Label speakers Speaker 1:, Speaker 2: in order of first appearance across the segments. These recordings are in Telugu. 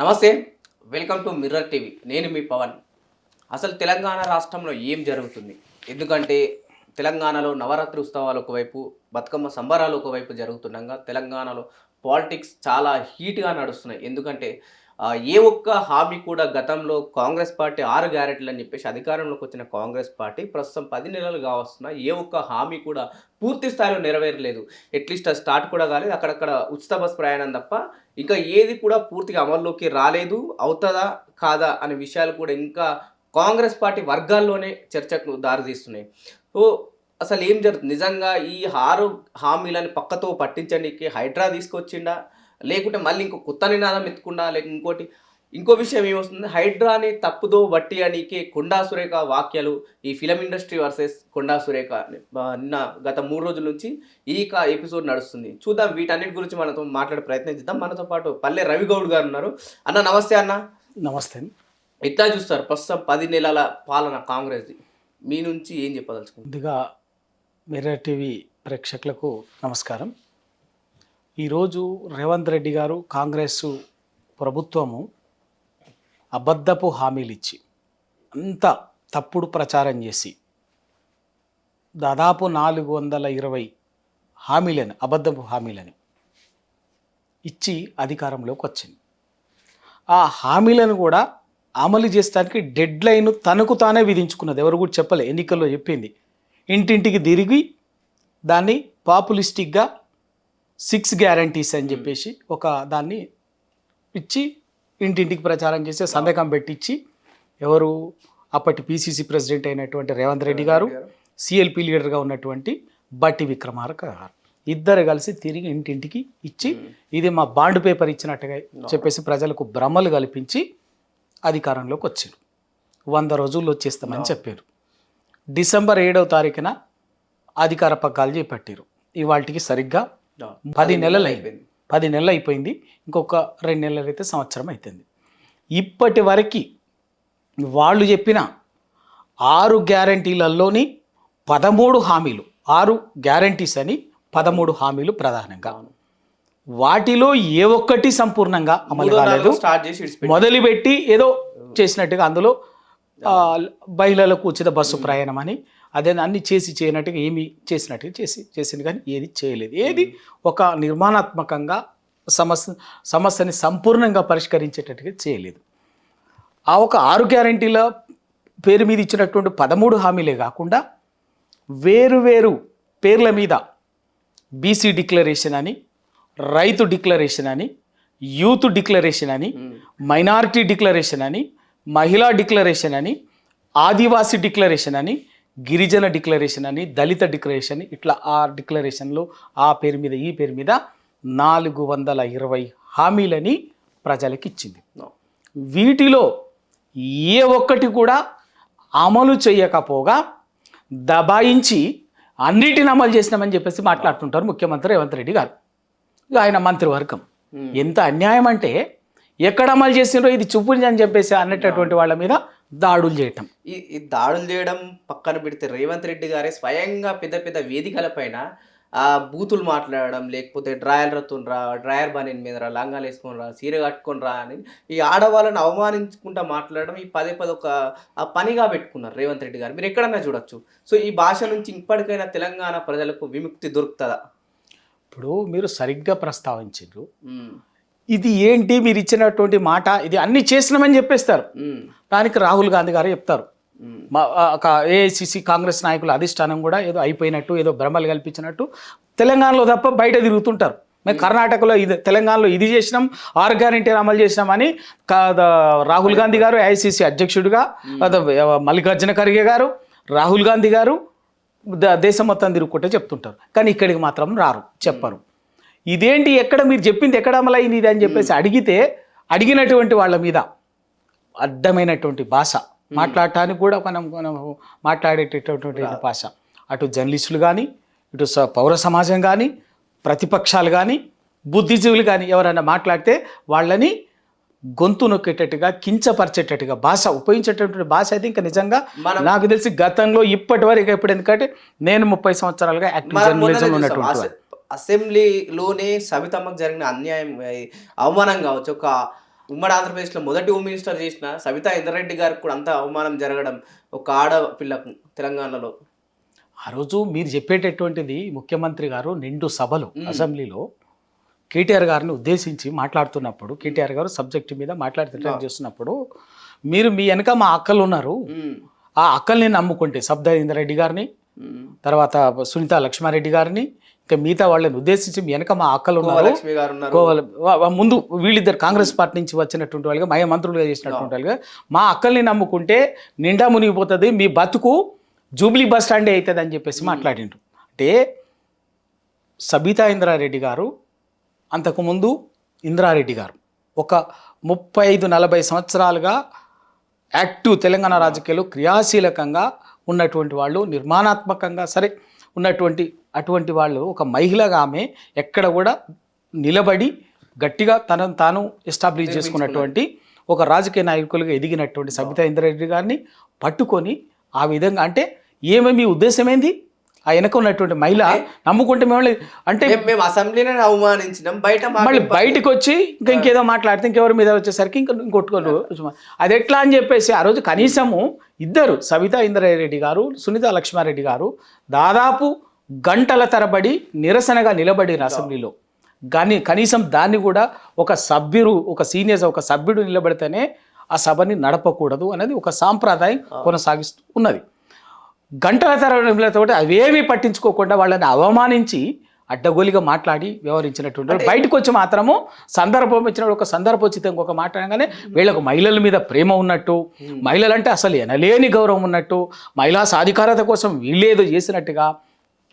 Speaker 1: నమస్తే వెల్కమ్ టు మిర్రర్ టీవీ. నేను మీ పవన్. అసలు తెలంగాణ రాష్ట్రంలో ఏం జరుగుతుంది? ఎందుకంటే తెలంగాణలో నవరాత్రి ఉత్సవాలు ఒకవైపు బతుకమ్మ సంబరాలు ఒకవైపు జరుగుతుండగా తెలంగాణలో పాలిటిక్స్ చాలా హీట్గా నడుస్తున్నాయి. ఎందుకంటే ఏ ఒక్క హామీ కూడా గతంలో కాంగ్రెస్ పార్టీ ఆరు గ్యారెంటీలు అని చెప్పేసి అధికారంలోకి వచ్చిన కాంగ్రెస్ పార్టీ ప్రస్తుతం పది నెలలు కావస్తున్నా ఏ ఒక్క హామీ కూడా పూర్తి స్థాయిలో నెరవేరలేదు. ఎట్లీస్ట్ అది స్టార్ట్ కూడా కాలేదు. అక్కడక్కడ ఉచిత బస్ ప్రయాణం తప్ప ఇంకా ఏది కూడా పూర్తిగా అమల్లోకి రాలేదు అవుతుందా కాదా అనే విషయాలు కూడా ఇంకా కాంగ్రెస్ పార్టీ వర్గాల్లోనే చర్చకు దారితీస్తున్నాయి. సో అసలు ఏం జరుగుతుంది నిజంగా ఈ ఆరు హామీలను పక్కతో పట్టించడానికి హైడ్రా తీసుకొచ్చిండా? లేకుంటే మళ్ళీ ఇంకో కొత్త నినాదం ఎత్తుకుండా? లేక ఇంకోటి ఇంకో విషయం ఏమొస్తుంది? హైడ్రాని తప్పుదో బట్టి అనికి కొండా సురేఖ వాక్యాలు ఈ film industry versus Konda Surekha. నిన్న గత మూడు రోజుల నుంచి ఈ కా ఎపిసోడ్ నడుస్తుంది. చూద్దాం వీటన్నిటి గురించి మనతో మాట్లాడే ప్రయత్నం చేద్దాం. మనతో పాటు పల్లె రవిగౌడ్ గారు ఉన్నారు. అన్న నమస్తే అన్న.
Speaker 2: నమస్తే.
Speaker 1: ఎట్లా చూస్తారు? ప్రస్తుతం పది నెలల పాలన కాంగ్రెస్ది. మీ నుంచి ఏం చెప్పదలుచుకుంది
Speaker 2: ముందుగా మిర్రర్ టీవీ ప్రేక్షకులకు నమస్కారం. ఈరోజు రేవంత్ రెడ్డి గారు కాంగ్రెస్ ప్రభుత్వము అబద్ధపు హామీలు ఇచ్చి అంత తప్పుడు ప్రచారం చేసి దాదాపు నాలుగు వందల ఇరవై హామీలని అబద్ధపు హామీలని ఇచ్చి అధికారంలోకి వచ్చింది. ఆ హామీలను కూడా అమలు చేస్తానికి డెడ్ లైన్ తనకు తానే విధించుకున్నది. ఎవరు కూడా చెప్పలే ఎన్నికల్లో చెప్పింది. ఇంటింటికి తిరిగి దాన్ని పాపులిస్టిక్గా సిక్స్ గ్యారంటీస్ అని చెప్పేసి ఒక దాన్ని ఇచ్చి ఇంటింటికి ప్రచారం చేసి సంతకం పెట్టించి ఎవరు అప్పటి పిసిసి ప్రెసిడెంట్ అయినటువంటి రేవంత్ రెడ్డి గారు సిఎల్పి లీడర్గా ఉన్నటువంటి బట్టి విక్రమార్క గారు. ఇద్దరు కలిసి తిరిగి ఇంటింటికి ఇచ్చి ఇది మా బాండ్ పేపర్ ఇచ్చినట్టుగా చెప్పేసి ప్రజలకు భ్రమలు కల్పించి అధికారంలోకి వచ్చారు వంద రోజుల్లో వచ్చేస్తామని చెప్పారు. డిసెంబర్ ఏడవ తారీఖున అధికార పగ్గాలు చేపట్టారు ఇవాళకి సరిగ్గా పది నెలలు అయిపోయింది పది నెలలు అయిపోయింది. ఇంకొక రెండు నెలలు అయితే సంవత్సరం అవుతుంది ఇప్పటి వరకు వాళ్ళు చెప్పిన ఆరు గ్యారంటీలలోని పదమూడు హామీలు ఆరు గ్యారంటీస్ అని పదమూడు హామీలు ప్రధానంగా. వాటిలో ఏ ఒక్కటి సంపూర్ణంగా అమలు కాలేదు. మొదలుపెట్టి ఏదో చేసినట్టుగా అందులో మహిళలకు ఉచిత బస్సు ప్రయాణం అని అదే అన్ని చేసి చేయనట్టుగా ఏమి చేసినట్టుగా చేసి చేసింది కానీ ఏది చేయలేదు. ఏది ఒక నిర్మాణాత్మకంగా సమస్య సమస్యని సంపూర్ణంగా పరిష్కరించేటట్టుగా చేయలేదు. ఆ ఒక ఆరు గ్యారంటీల పేరు మీద ఇచ్చినటువంటి పదమూడు హామీలే కాకుండా వేరు వేరు పేర్ల మీద బీసీ డిక్లరేషన్ అని రైతు డిక్లరేషన్ అని యూత్ డిక్లరేషన్ అని మైనారిటీ డిక్లరేషన్ అని మహిళా డిక్లరేషన్ అని ఆదివాసీ డిక్లరేషన్ అని గిరిజన డిక్లరేషన్ అని దళిత డిక్లరేషన్ ఇట్లా ఆ డిక్లరేషన్లో ఆ పేరు మీద ఈ పేరు మీద నాలుగు వందల ఇరవై హామీలని ప్రజలకు ఇచ్చింది వీటిలో ఏ ఒక్కటి కూడా అమలు చేయకపోగా దబాయించి అన్నిటిని అమలు చేసినామని చెప్పేసి మాట్లాడుతుంటారు ముఖ్యమంత్రి రేవంత్ రెడ్డి గారు. ఆయన మంత్రివర్గం. ఎంత అన్యాయం అంటే ఎక్కడ అమలు చేసిండ్రో ఇది చూపుని అని చెప్పేసి అన్నటువంటి వాళ్ళ మీద దాడులు చేయటం.
Speaker 1: ఈ దాడులు చేయడం పక్కన పెడితే రేవంత్ రెడ్డి గారే స్వయంగా పెద్ద పెద్ద వేదికల పైన ఆ బూతులు మాట్లాడడం లేకపోతే డ్రాయర్ రత్తుండ్రా డ్రాయర్ బానిన్ మీద రా లంగాలు వేసుకొని రా సీర కట్టుకొని రా అని ఈ ఆడవాళ్ళని అవమానించుకుంటా మాట్లాడడం ఈ పదే పదే ఒక పనిగా పెట్టుకున్నారు రేవంత్ రెడ్డి గారు. మీరు ఎక్కడన్నా చూడొచ్చు. సో ఈ భాష నుంచి ఇప్పటికైనా తెలంగాణ ప్రజలకు విముక్తి దొరుకుతుందా?
Speaker 2: ఇప్పుడు మీరు సరిగ్గా ప్రస్తావించారు ఇది ఏంటి? మీరు ఇచ్చినటువంటి మాట ఇది అన్ని చేసినామని చెప్పేస్తారు. దానికి రాహుల్ గాంధీ గారు చెప్తారు. ఏఐసిసి కాంగ్రెస్ నాయకుల అధిష్టానం కూడా ఏదో అయిపోయినట్టు ఏదో భ్రమలు కల్పించినట్టు తెలంగాణలో తప్ప బయట తిరుగుతుంటారు. మేము కర్ణాటకలో ఇది తెలంగాణలో ఇది చేసినాం ఆరు గ్యారెంటీ అమలు చేసినామని రాహుల్ గాంధీ గారు ఏఐసిసి అధ్యక్షుడిగా మల్లికార్జున ఖర్గే గారు రాహుల్ గాంధీ గారు దేశం మొత్తం తిరుగుకుంటే చెప్తుంటారు. కానీ ఇక్కడికి మాత్రం రారు చెప్పరు. ఇదేంటి ఎక్కడ మీరు చెప్పింది ఎక్కడ అమలైంది ఇది అని చెప్పేసి అడిగితే అడిగినటువంటి వాళ్ళ మీద అడ్డమైనటువంటి భాష. మాట్లాడటానికి కూడా మనం మనం మాట్లాడేటటువంటి భాష. అటు జర్నలిస్టులు కానీ ఇటు స- పౌర సమాజం కానీ ప్రతిపక్షాలు కానీ బుద్ధిజీవులు కానీ ఎవరైనా మాట్లాడితే వాళ్ళని గొంతు నొక్కేటట్టుగా కించపరిచేటట్టుగా భాష ఉపయోగించేటటువంటి భాష అయితే ఇంకా నిజంగా నాకు తెలిసి గతంలో ఇప్పటి వరకు ఎప్పుడు ఎందుకంటే నేను ముప్పై సంవత్సరాలుగా యాక్టివ్ జర్నలిజం. ఉన్నటువంటి
Speaker 1: అసెంబ్లీలోనే సవితమ్మకు జరిగిన అన్యాయం అవమానం కావచ్చు. ఒక ఉమ్మడి ఆంధ్రప్రదేశ్లో మొదటి హోమ్ మినిస్టర్ చేసిన సవితా ఇంద్రారెడ్డి గారికి కూడా అంత అవమానం జరగడం ఒక ఆడ పిల్లకు తెలంగాణలో.
Speaker 2: ఆ రోజు మీరు చెప్పేటటువంటిది ముఖ్యమంత్రి గారు నిండు సభలు అసెంబ్లీలో కేటీఆర్ గారిని ఉద్దేశించి మాట్లాడుతున్నప్పుడు కేటీఆర్ గారు సబ్జెక్టు మీద మాట్లాడుతూ చేస్తున్నప్పుడు మీరు మీ వెనక మా అక్కలు ఉన్నారు. ఆ అక్కల్ని నమ్ముకుంటే సబ్దా ఇంద్రారెడ్డి గారిని. తర్వాత సునీత లక్ష్మారెడ్డి గారిని ఇంకా మిగతా వాళ్ళని ఉద్దేశించి వెనక మా అక్కలు ఉన్నారు. ముందు వీళ్ళిద్దరు కాంగ్రెస్ పార్టీ నుంచి వచ్చినటువంటి వాళ్ళుగా మయ మంత్రులుగా చేసినటువంటి వాళ్ళుగా మా అక్కల్ని నమ్ముకుంటే నిండా మునిగిపోతుంది మీ బతుకు జూబ్లీ బస్ స్టాండే అవుతుంది అని చెప్పేసి మాట్లాడిండ్రు. అంటే సబితా ఇంద్రారెడ్డి గారు అంతకుముందు ఇంద్రారెడ్డి గారు ఒక ముప్పై ఐదు నలభై సంవత్సరాలుగా యాక్టివ్ తెలంగాణ రాజకీయాలు క్రియాశీలకంగా ఉన్నటువంటి వాళ్ళు నిర్మాణాత్మకంగా సరే ఉన్నటువంటి అటువంటి వాళ్ళు ఒక మహిళగా ఆమె ఎక్కడ కూడా నిలబడి గట్టిగా తనను తాను ఎస్టాబ్లిష్ చేసుకున్నటువంటి ఒక రాజకీయ నాయకులుగా ఎదిగినటువంటి సబితా ఇంద్రారెడ్డి గారిని పట్టుకొని ఆ విధంగా అంటే ఏమేమి మీ ఉద్దేశం ఏంది? ఆ వెనక ఉన్నటువంటి మహిళ నమ్ముకుంటే మిమ్మల్ని అంటే
Speaker 1: మేము- అసెంబ్లీని అవమానించినాం. బయట
Speaker 2: మళ్ళీ బయటకు వచ్చి ఇంకా ఇంకేదో మాట్లాడితే ఇంకెవరి మీద వచ్చేసరికి ఇంకా ఇంకొట్టుకోరు అది ఎట్లా అని చెప్పేసి ఆ రోజు కనీసము ఇద్దరు సవితా ఇంద్రారెడ్డి గారు సునీత లక్ష్మారెడ్డి గారు దాదాపు గంటల తరబడి నిరసనగా నిలబడిన అసెంబ్లీలో. కానీ కనీసం దాన్ని కూడా ఒక సభ్యుడు ఒక సీనియర్స్ ఒక సభ్యుడు నిలబడితేనే ఆ సభని నడపకూడదు అనేది ఒక సాంప్రదాయం కొనసాగిస్తూ ఉన్నది. గంటల తరబడితో అవేమీ పట్టించుకోకుండా వాళ్ళని అవమానించి అడ్డగోలిగా మాట్లాడి వ్యవహరించినటువంటి. బయటకు వచ్చి మాత్రము సందర్భం ఇచ్చినప్పుడు ఒక సందర్భోచితంగా ఒక మాట అనగానే వీళ్ళకు మహిళల మీద ప్రేమ ఉన్నట్టు మహిళలంటే అసలు ఎనలేని గౌరవం ఉన్నట్టు మహిళా సాధికారత కోసం వీళ్ళేదో చేసినట్టుగా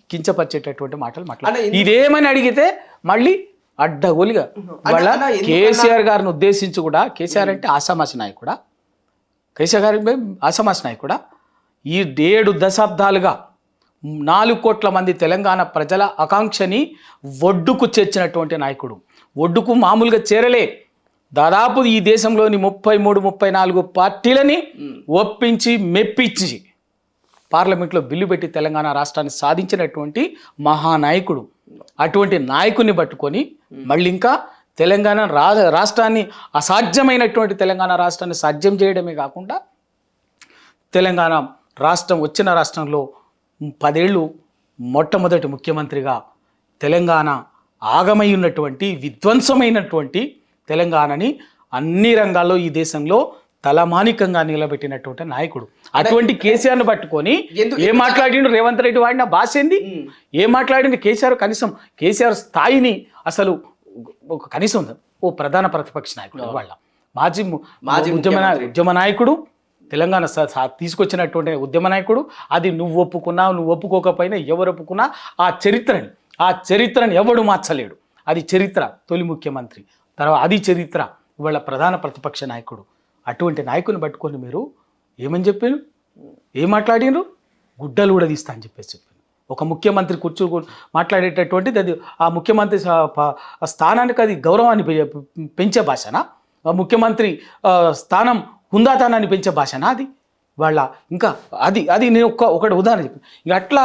Speaker 2: కించపరిచేటటువంటి మాటలు మాట్లాడారు
Speaker 1: అన్న,
Speaker 2: ఇదేమని అడిగితే మళ్ళీ అడ్డగోలిగా వాళ్ళ కేసీఆర్ గారిని ఉద్దేశించి కూడా కేసీఆర్ అంటే ఆసామాసి నాయకుడా? కేసీఆర్ గారి ఆసామాసి నాయకుడా? ఈ ఏడు దశాబ్దాలుగా నాలుగు కోట్ల మంది తెలంగాణ ప్రజల ఆకాంక్షని ఒడ్డుకు చేర్చినటువంటి నాయకుడు. ఒడ్డుకు మామూలుగా చేరలే. దాదాపు ఈ దేశంలోని ముప్పై మూడు ముప్పై నాలుగు పార్టీలని ఒప్పించి మెప్పించి పార్లమెంట్లో బిల్లు పెట్టి తెలంగాణ రాష్ట్రాన్ని సాధించినటువంటి మహానాయకుడు. అటువంటి నాయకుడిని పట్టుకొని మళ్ళీ ఇంకా తెలంగాణ రా రాష్ట్రాన్ని అసాధ్యమైనటువంటి తెలంగాణ రాష్ట్రాన్ని సాధ్యం చేయడమే కాకుండా తెలంగాణ రాష్ట్రం వచ్చిన రాష్ట్రంలో పదేళ్ళు మొట్టమొదటి ముఖ్యమంత్రిగా తెలంగాణ ఆగమై ఉన్నటువంటి విధ్వంసమైనటువంటి తెలంగాణని అన్ని రంగాల్లో ఈ దేశంలో తలమానికంగా నిలబెట్టినటువంటి నాయకుడు. అటువంటి కేసీఆర్ను పట్టుకొని ఏం మాట్లాడిండు రేవంత్ రెడ్డి వాడిన భాష ఏంది. ఏం మాట్లాడిండు కేసీఆర్ కనీసం కేసీఆర్ స్థాయిని అసలు ఒక కనీసం ఓ ప్రధాన ప్రతిపక్ష నాయకుడు వాళ్ళ మాజీ
Speaker 1: మాజీ
Speaker 2: ఉద్యమ ఉద్యమ నాయకుడు తెలంగాణ తీసుకొచ్చినటువంటి ఉద్యమ నాయకుడు అది నువ్వు ఒప్పుకున్నా నువ్వు ఒప్పుకోకపోయినా ఎవరు ఒప్పుకున్నా ఆ చరిత్రని ఆ చరిత్రని ఎవడు మార్చలేడు. అది చరిత్ర తొలి ముఖ్యమంత్రి. తర్వాత అది చరిత్ర ఇవాళ ప్రధాన ప్రతిపక్ష నాయకుడు. అటువంటి నాయకుని పట్టుకొని మీరు ఏమని చెప్పారు? ఏం మాట్లాడినరు గుడ్డలు కూడా తీస్తా అని చెప్పేసి చెప్పారు. ఒక ముఖ్యమంత్రి కూర్చో మాట్లాడేటటువంటిది అది ఆ ముఖ్యమంత్రి స్థానానికి అది గౌరవాన్ని పె- పెంచే భాషనా? ఆ ముఖ్యమంత్రి స్థానం హుందాతనాన్ని పెంచే భాషనా అది వాళ్ళ ఇంకా అది అది నేను ఒక్క ఒకటి ఉదాహరణ చెప్పాను. ఇక అట్లా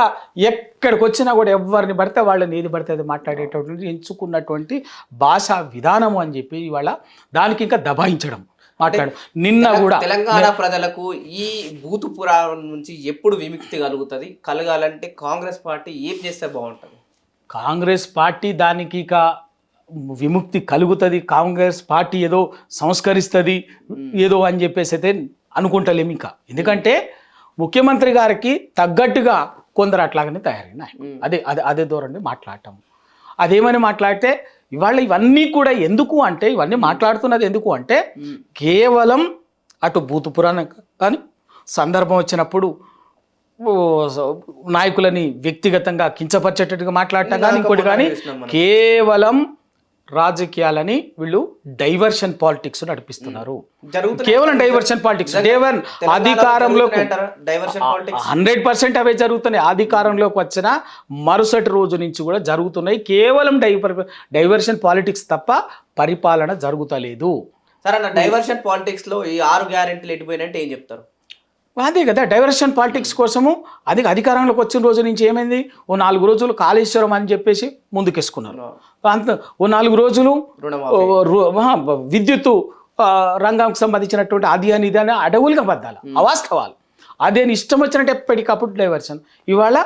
Speaker 2: ఎక్కడికి వచ్చినా కూడా ఎవరిని పడితే వాళ్ళని ఏది పడితే అది మాట్లాడేటటువంటి ఎంచుకున్నటువంటి భాషా విధానము అని చెప్పి ఇవాళ దానికి ఇంకా దబాయించడం మాట్లాడు నిన్న కూడా
Speaker 1: తెలంగాణ ప్రజలకు ఈ భూతు పురాణం నుంచి ఎప్పుడు విముక్తి కలుగుతుంది? కలగాలంటే కాంగ్రెస్ పార్టీ ఏం చేస్తే బాగుంటుంది?
Speaker 2: కాంగ్రెస్ పార్టీ దానికి ఇక విముక్తి కలుగుతుంది కాంగ్రెస్ పార్టీ ఏదో సంస్కరిస్తుంది ఏదో అని చెప్పేసి అయితే అనుకుంటలేము ఇంకా. ఎందుకంటే ముఖ్యమంత్రి గారికి తగ్గట్టుగా కొందరు అట్లాగనే తయారైనాయి అదే అదే అదే ధోరణి మాట్లాడటం. అదేమని మాట్లాడితే ఇవాళ ఇవన్నీ కూడా ఎందుకు అంటే ఇవన్నీ మాట్లాడుతున్నది ఎందుకు అంటే కేవలం అటు భూత పురాణం కానీ సందర్భం వచ్చినప్పుడు నాయకులని వ్యక్తిగతంగా కించపరిచేటట్టుగా మాట్లాడటం కానీ ఇంకోటి కానీ కేవలం రాజకీయాలని వీళ్ళు డైవర్షన్ పాలిటిక్స్ నడిపిస్తున్నారు. కేవలం diversion politics. Diver
Speaker 1: politics.
Speaker 2: Hundred percent అవే జరుగుతున్నాయి. అధికారంలోకి వచ్చిన మరుసటి రోజు నుంచి కూడా జరుగుతున్నాయి. కేవలం డైవర్ డైవర్షన్ పాలిటిక్స్ తప్ప పరిపాలన జరుగుతలేదు.
Speaker 1: సరే డైవర్షన్ పాలిటిక్స్లో ఈ ఆరు గ్యారెంటీలు ఎటుపోయినట్టు ఏం చెప్తారు?
Speaker 2: అదే కదా డైవర్షన్ పాలిటిక్స్ కోసము అది అధికారంలోకి వచ్చిన రోజు నుంచి ఏమైంది? ఓ నాలుగు రోజులు కాళేశ్వరం అని చెప్పేసి ముందుకేసుకున్నారు. అంత ఓ నాలుగు రోజులు
Speaker 1: రుణమాఫీ.
Speaker 2: ఓ రు- ఆహా, విద్యుత్తు ఆ, రంగంకి సంబంధించినటువంటి అది అని ఇది అని అడవులుగా బద్దాలు అవాస్తవాలు. అదేని ఇష్టం వచ్చినట్టు ఎప్పటికప్పుడు డైవర్షన్ ఇవాళ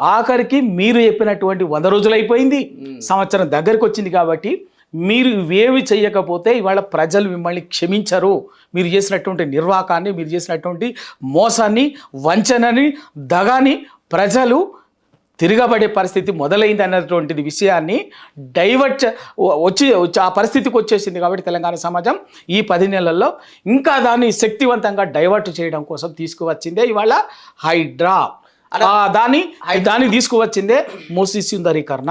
Speaker 2: ఆఖరికి మీరు చెప్పినటువంటి వంద రోజులు అయిపోయింది. సంవత్సరం దగ్గరికి వచ్చింది కాబట్టి మీరు ఇవేవి చేయకపోతే ఇవాళ ప్రజలు మిమ్మల్ని క్షమించరు. మీరు చేసినటువంటి నిర్వాకాన్ని మీరు చేసినటువంటి మోసాన్ని వంచనని దగాని ప్రజలు తిరగబడే పరిస్థితి మొదలైంది అన్నటువంటిది విషయాన్ని డైవర్ట్ వచ్చి ఆ పరిస్థితికి వచ్చేసింది కాబట్టి తెలంగాణ సమాజం ఈ పది నెలల్లో ఇంకా దాన్ని శక్తివంతంగా డైవర్ట్ చేయడం కోసం తీసుకువచ్చిందే ఇవాళ హైడ్రా. దాన్ని దాన్ని తీసుకువచ్చిందే మోసి సుందరీకరణ.